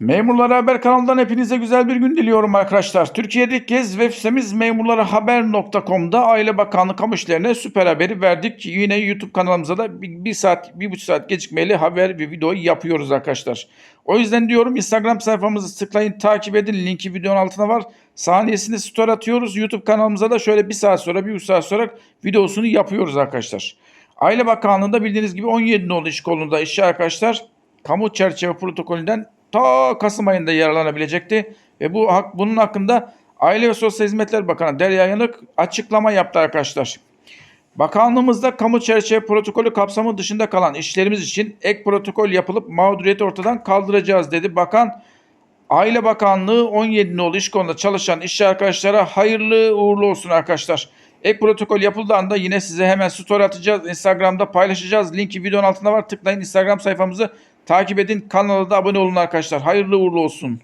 Memurlara Haber kanalından hepinize güzel bir gün diliyorum arkadaşlar. Türkiye'de ilk kez web sitemiz memurlarahaber.com'da Aile Bakanlığı kamu işlerine süper haberi verdik. Yine YouTube kanalımıza da bir, bir saat, bir buçuk saat gecikmeli haber ve video yapıyoruz arkadaşlar. O yüzden diyorum Instagram sayfamızı tıklayın, takip edin. Linki videonun altına var. Saniyesinde story atıyoruz. YouTube kanalımıza da şöyle bir saat sonra, bir buçuk saat sonra videosunu yapıyoruz arkadaşlar. Aile Bakanlığı'nda bildiğiniz gibi 17 nolu iş kolunda işçi arkadaşlar kamu çerçeve protokolünden ta Kasım ayında yararlanabilecekti. Ve bu bunun hakkında Aile ve Sosyal Hizmetler Bakanı Derya Yanık açıklama yaptı arkadaşlar. Bakanlığımızda kamu çerçeve protokolü kapsamı dışında kalan işlerimiz için ek protokol yapılıp mağduriyeti ortadan kaldıracağız dedi. Bakan Aile Bakanlığı 17 nolu iş konuda çalışan işçi arkadaşlara hayırlı uğurlu olsun arkadaşlar. Ek protokol yapıldığı yine size hemen story atacağız. Instagram'da paylaşacağız. Linki videonun altında var. Tıklayın Instagram sayfamızı takip edin. Kanala da abone olun arkadaşlar. Hayırlı uğurlu olsun.